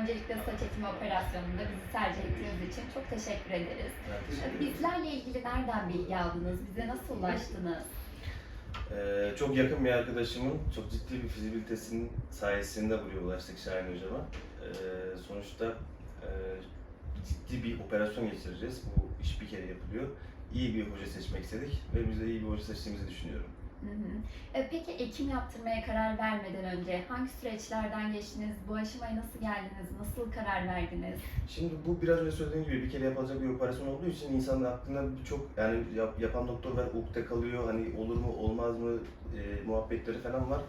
Öncelikle saç ekimi operasyonunda bizi tercih ettiğiniz için çok teşekkür ederiz. Teşekkür Bizlerle ilgili nereden bilgi aldınız? Bize nasıl ulaştınız? Ee, çok yakın bir arkadaşımın çok ciddi bir fizibilitesinin sayesinde buraya ulaştık Şahin Hocam'a. Ee, sonuçta e, ciddi bir operasyon geçireceğiz. Bu iş bir kere yapılıyor. İyi bir hoca seçmek istedik ve biz de iyi bir hoca seçtiğimizi düşünüyorum. Hı hı. E, Peki ekim yaptırmaya karar vermeden önce hangi süreçlerden geçtiniz? Bu aşamaya nasıl geldiniz? Nasıl karar verdiniz? Şimdi bu biraz önce söylediğim gibi bir kere yapılacak bir operasyon olduğu için insanın aklında birçok yani yap- yapan doktor var ukde kalıyor hani olur mu olmaz mı e, muhabbetleri falan var.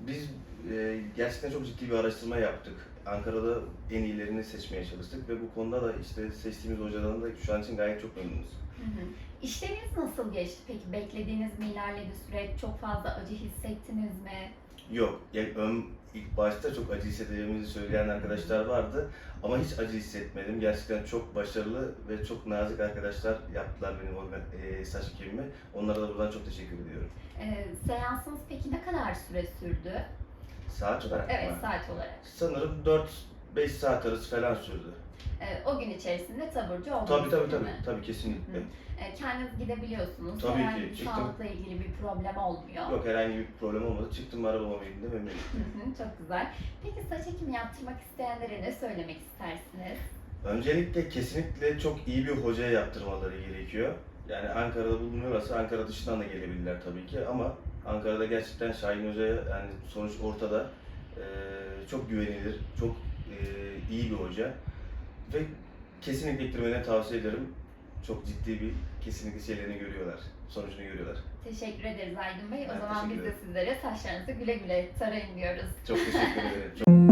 Biz e, gerçekten çok ciddi bir araştırma yaptık. Ankara'da en iyilerini seçmeye çalıştık ve bu konuda da işte seçtiğimiz hocadan da şu an için gayet çok memnunuz. Hı hı. İşleminiz nasıl geçti peki? Beklediğiniz mi ilerledi süreç? Çok fazla acı hissettiniz mi? Yok, yani ön, ilk başta çok acı hissedeceğimizi söyleyen arkadaşlar vardı ama hiç acı hissetmedim. Gerçekten çok başarılı ve çok nazik arkadaşlar yaptılar benim organ, e, saç ekimimi. Onlara da buradan çok teşekkür ediyorum. E, seansınız peki ne kadar süre sürdü? Saat olarak Evet mı? saat olarak. Sanırım 4-5 saat arası falan sürdü. E, o gün içerisinde taburcu oldunuz Tabii tabii değil tabii, mi? tabii kesinlikle. Hı hı. E, kendiniz gidebiliyorsunuz. Tabii ki, Herhangi bir çıktım. sağlıkla ilgili bir problem olmuyor. Yok herhangi bir problem olmadı. Çıktım arabama bindim memnunum. Hı hı, Çok güzel. Peki saç ekimi yaptırmak isteyenlere ne söylemek istersiniz? Öncelikle kesinlikle çok iyi bir hocaya yaptırmaları gerekiyor. Yani Ankara'da bulunuyorlarsa Ankara dışından da gelebilirler tabii ki ama Ankara'da gerçekten Şahin Hoca'ya yani sonuç ortada Ee, çok güvenilir, çok e, iyi bir hoca ve kesinlikle gittirmeni tavsiye ederim. Çok ciddi bir kesinlikle şeylerini görüyorlar, sonucunu görüyorlar. Teşekkür ederiz Aydın Bey. O Ben zaman biz de sizlere saçlarınızı güle güle tarayın diyoruz. Çok teşekkür ederim. Çok-